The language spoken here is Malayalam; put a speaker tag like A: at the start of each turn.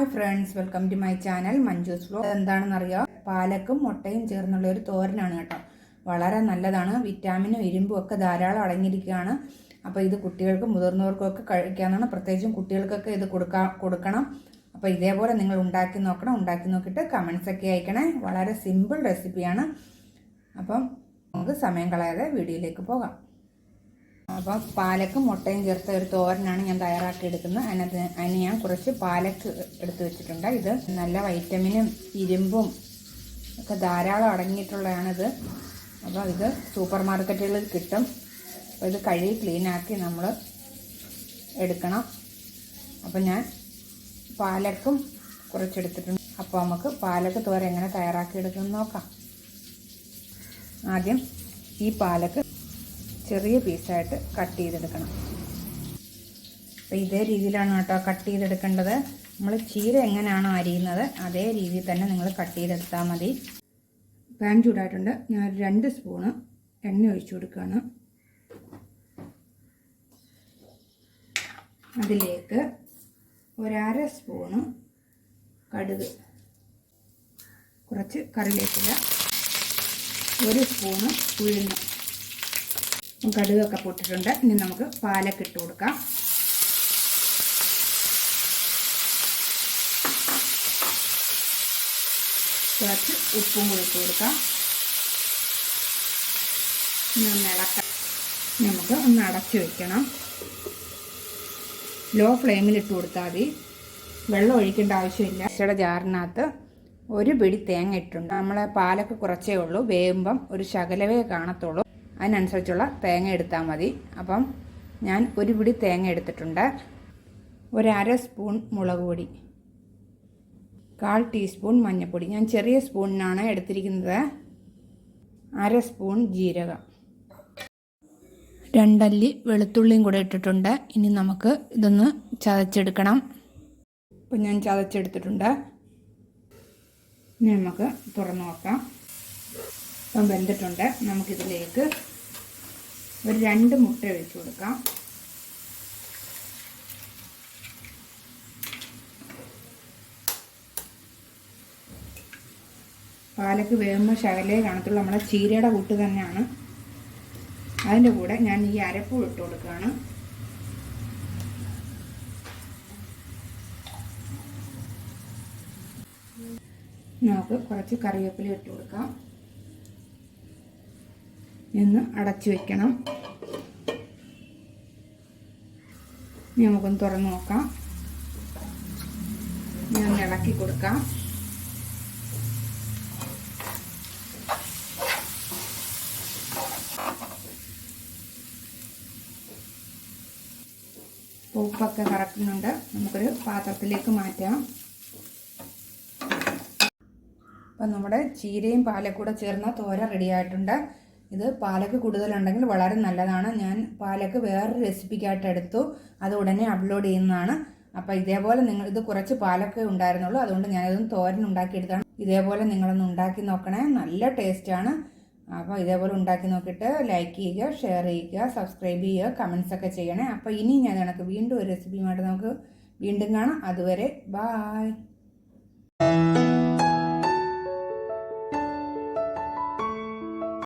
A: Hi friends welcome to my channel Manju's flow എന്താണെന്നറിയാം പാലക്കും മുട്ടയും ചേർന്നുള്ള ഒരു തോരനാണ് കേട്ടോ. വളരെ നല്ലതാണ്. വിറ്റാമിനും ഇരുമ്പും ഒക്കെ ധാരാളം അടങ്ങിയിരിക്കുകയാണ്. അപ്പോൾ ഇത് കുട്ടികൾക്കും മുതിർന്നവർക്കും ഒക്കെ കഴിക്കാനാണ് പ്രത്യേകിച്ചും കുട്ടികൾക്കൊക്കെ ഇത് കൊടുക്കാ കൊടുക്കണം. അപ്പോൾ ഇതേപോലെ നിങ്ങൾ ഉണ്ടാക്കി നോക്കണം. ഉണ്ടാക്കി നോക്കിയിട്ട് കമൻസ് ഒക്കെ അയക്കണേ. വളരെ സിമ്പിൾ റെസിപ്പിയാണ് അപ്പം നമുക്ക് സമയം കളയാതെ വീഡിയോയിലേക്ക് പോകാം. അപ്പോൾ പാലക്കും മുട്ടയും ചേർത്ത ഒരു തോരനാണ് ഞാൻ തയ്യാറാക്കി എടുക്കുന്നത് അതിനകത്ത് അതിന് ഞാൻ കുറച്ച് പാലക്ക് എടുത്തു വെച്ചിട്ടുണ്ട്. ഇത് നല്ല വൈറ്റമിനും ഇരുമ്പും ഒക്കെ ധാരാളം അടങ്ങിയിട്ടുള്ളതാണിത്. അപ്പോൾ ഇത് സൂപ്പർ മാർക്കറ്റുകളിൽ കിട്ടും. അപ്പോൾ ഇത് കഴുകി ക്ലീനാക്കി നമ്മൾ എടുക്കണം. അപ്പോൾ ഞാൻ പാലക്കും കുറച്ചെടുത്തിട്ടുണ്ട്. അപ്പോൾ നമുക്ക് പാലക്ക് തോര എങ്ങനെ തയ്യാറാക്കി എടുക്കുമെന്ന് നോക്കാം. ആദ്യം ഈ പാലക്ക് ചെറിയ പീസായിട്ട് കട്ട് ചെയ്തെടുക്കണം. അപ്പോൾ ഇതേ രീതിയിലാണ് കേട്ടോ കട്ട് ചെയ്തെടുക്കേണ്ടത്. നമ്മൾ ചീര എങ്ങനെയാണോ അരിയുന്നത് അതേ രീതിയിൽ തന്നെ നിങ്ങൾ കട്ട് ചെയ്തെടുത്താൽ മതി. പാൻ ചൂടായിട്ടുണ്ട്. ഞാൻ രണ്ട് സ്പൂണ് എണ്ണ ഒഴിച്ചു കൊടുക്കുകയാണ്. അതിലേക്ക് ഒരര സ്പൂണ് കടുക്. കുറച്ച് കറിവേപ്പില. ഒരു സ്പൂണ് ഉഴുന്ന്. കടുകൊക്കെ പൊട്ടിട്ടുണ്ട്. ഇനി നമുക്ക് പാലൊക്കെ ഇട്ട് കൊടുക്കാം. കുറച്ച് ഉപ്പും കൂടി ഇട്ട് കൊടുക്കാം. ഒന്ന് ഇളക്കാം. നമുക്ക് ഒന്ന് അടച്ചു വെക്കണം. ലോ ഫ്ലെയിമിൽ ഇട്ട് കൊടുത്താൽ മതി. വെള്ളം ഒഴിക്കേണ്ട ആവശ്യമില്ല. ഇച്ചയുടെ ജാറിനകത്ത് ഒരു പിടി തേങ്ങ ഇട്ടുണ്ട് നമ്മളെ പാലൊക്കെ കുറച്ചേ ഉള്ളൂ. വേകുമ്പം ഒരു ശകലവേ കാണത്തുള്ളൂ. അതിനനുസരിച്ചുള്ള തേങ്ങ എടുത്താൽ മതി. അപ്പം ഞാൻ ഒരു പിടി തേങ്ങ എടുത്തിട്ടുണ്ട്. ഒരര സ്പൂൺ മുളക് പൊടി. കാൽ ടീസ്പൂൺ മഞ്ഞൾപ്പൊടി. ഞാൻ ചെറിയ സ്പൂണിനാണ് എടുത്തിരിക്കുന്നത്. അര സ്പൂൺ ജീരകം. രണ്ടല്ലി വെളുത്തുള്ളിയും കൂടെ ഇട്ടിട്ടുണ്ട്. ഇനി നമുക്ക് ഇതൊന്ന് ചതച്ചെടുക്കണം. ഇപ്പം ഞാൻ ചതച്ചെടുത്തിട്ടുണ്ട്. ഇനി നമുക്ക് തുറന്നു നോക്കാം. ഇപ്പം വെന്തിട്ടുണ്ട്. നമുക്കിതിലേക്ക് ഒരു രണ്ട് മുട്ട ഒഴിച്ചു കൊടുക്കാം. പാലക്ക് വേകുമ്പോൾ ശകലേ കാണത്തുള്ളൂ. നമ്മളെ ചീരയുടെ കൂട്ട് തന്നെയാണ്. അതിന്റെ കൂടെ ഞാൻ ഈ അരപ്പ് ഇട്ട് കൊടുക്കുകയാണ്. നമുക്ക് കുറച്ച് കറിവേപ്പില ഇട്ട് കൊടുക്കാം. എന്ന് അടച്ചു വെക്കണം. ഇനി നമുക്കൊന്ന് തുറന്ന് നോക്കാം. ഞാൻ ഇളക്കി കൊടുക്കാം. ഉപ്പൊക്കെ കറക്കുന്നുണ്ട്. നമുക്കൊരു പാത്രത്തിലേക്ക് മാറ്റാം. അപ്പം നമ്മുടെ ചീരയും പാലക്കൂടെ ചേർന്ന തോര റെഡി ആയിട്ടുണ്ട്. ഇത് പാലക്ക് കൂടുതലുണ്ടെങ്കിൽ വളരെ നല്ലതാണ്. ഞാൻ പാലക്ക് വേറൊരു റെസിപ്പിക്കായിട്ട് എടുത്തു. അത് ഉടനെ അപ്ലോഡ് ചെയ്യുന്നതാണ്. അപ്പോൾ ഇതേപോലെ നിങ്ങൾ ഇത് കുറച്ച് പാലക്ക് ഉണ്ടായിരുന്നുള്ളൂ. അതുകൊണ്ട് ഞാനിതൊന്ന് തോരൻ ഉണ്ടാക്കിയെടുത്താണ്. ഇതേപോലെ നിങ്ങളൊന്ന് ഉണ്ടാക്കി നോക്കണേ. നല്ല ടേസ്റ്റാണ് അപ്പോൾ ഇതേപോലെ ഉണ്ടാക്കി നോക്കിയിട്ട് ലൈക്ക് ചെയ്യുക ഷെയർ ചെയ്യുക സബ്സ്ക്രൈബ് ചെയ്യുക കമൻസ് ഒക്കെ ചെയ്യണേ. അപ്പോൾ ഇനി ഞാൻ കണക്ക് വീണ്ടും ഒരു റെസിപ്പിയുമായിട്ട് നമുക്ക് വീണ്ടും കാണാം. അതുവരെ ബായ്